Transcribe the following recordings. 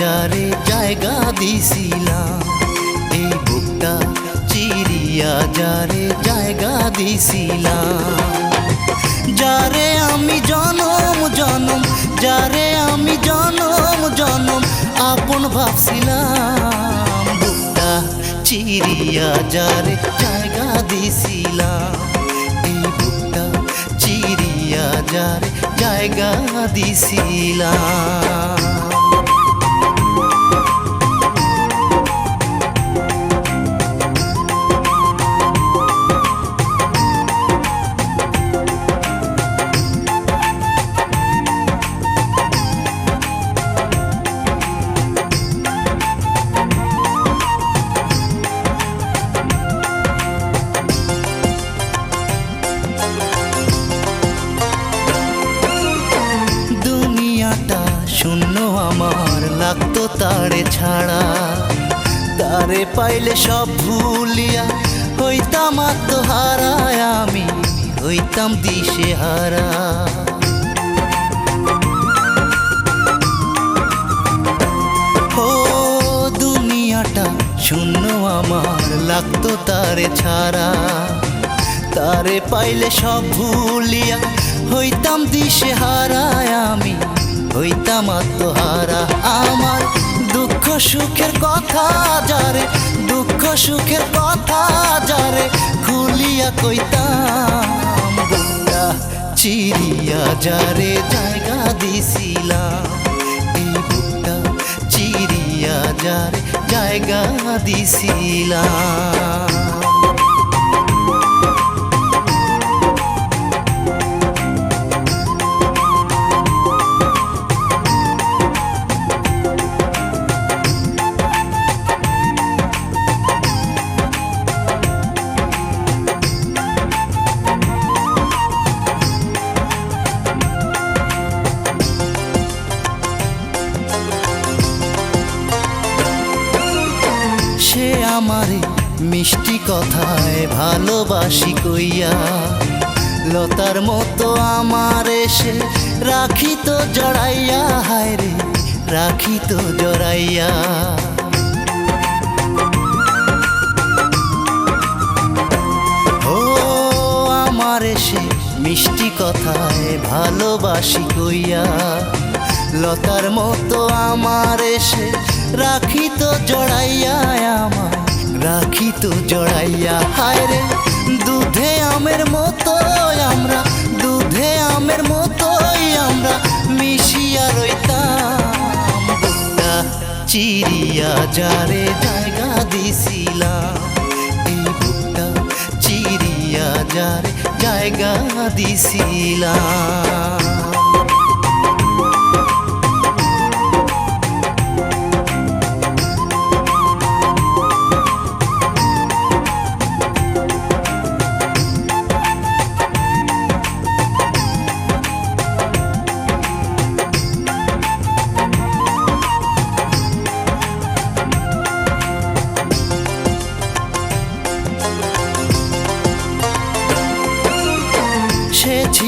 যারে জায়গা দিছিলাম। এই বুকটা চিরিয়া যারে জায়গা দিছিলাম। যারে আমি জনম জনম, যারে আমি জনম জনম আপন ভাবছিলাম। বুকটা চিরিয়া যারে জায়গা দিছিলাম। এই বুকটা চিরিয়া যারে জায়গা দিছিলাম। লাগতো তারে ছাড়া। তারে পাইলে সব ভুলিয়া হইতাম আত্মহারায়, আমি হইতাম দিশে হারা ও দুনিয়াটা শূন্য আমার, লাগতো তারে ছাড়া। তারে পাইলে সব ভুলিয়া হইতাম দিশে হারায় আমি হইতাম আত্মহারা। আমার দুঃখ সুখের কথা যারে, দুঃখ সুখের কথা যারে খুলিয়া কইতাম বুকটা চিরিয়া যারে জায়গা দিছিলাম বুকটা চিরিয়া যারে জায়গা দিছিলাম। সে আমারে মিষ্টি কথায় ভালোবাসি কইয়া। লতার মতো আমার এসে রাখি তো জড়াইয়া, হায় রে রাখি তো জড়াইয়া। ও আমার এসে মিষ্টি কথায় ভালোবাসি কইয়া। লতার মতো আমার এসে রাখি তো জড়াইয়া আমার রাখি তো জড়াইয়া হায় রে দুধে আমের মতো আমরা, দুধে আমের মতোই আমরা মিশিয়া রইতাম। চিরিয়া যারে জায়গা দিছিলাম, এই বুকটা চিরিয়া যারে জায়গা দিছিলাম।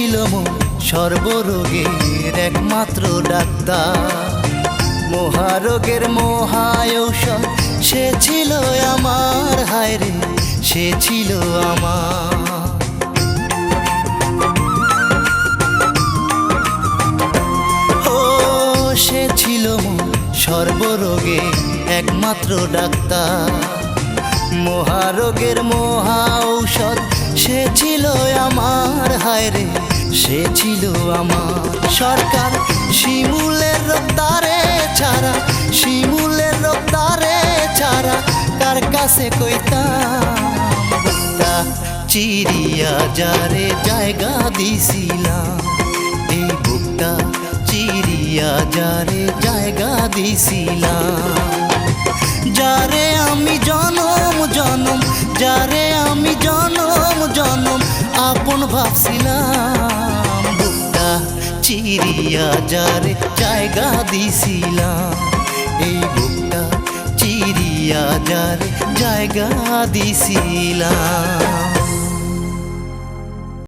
ছিল মোর সর্বরোগের একমাত্র ডাক্তার। মহারোগের মহায়ৌষধ সে ছিল আমার, হায় রে, সে ছিল আমার। সে ছিল সর্বরোগে একমাত্র ডাক্তার। মহারোগের মহা ঔষধ সে ছিল আমার, হায় রে, সে ছিল আমার। সরকার শিমুলের রক্তারে ছাড়া, শিমুলের রক্তারে ছাড়া, কার কাছে বুকটা চিরিয়া যারে জায়গা দিছিলাম, এই বুকটা চিরিয়া যারে জায়গা দিছিলাম। যারে আমি জনম জনম, যারে ভাবছিলাম বুকটা চিরিয়া যারে জায়গা দিছিলাম। এই বুকটা চিরিয়া যারে জায়গা দিছিলাম।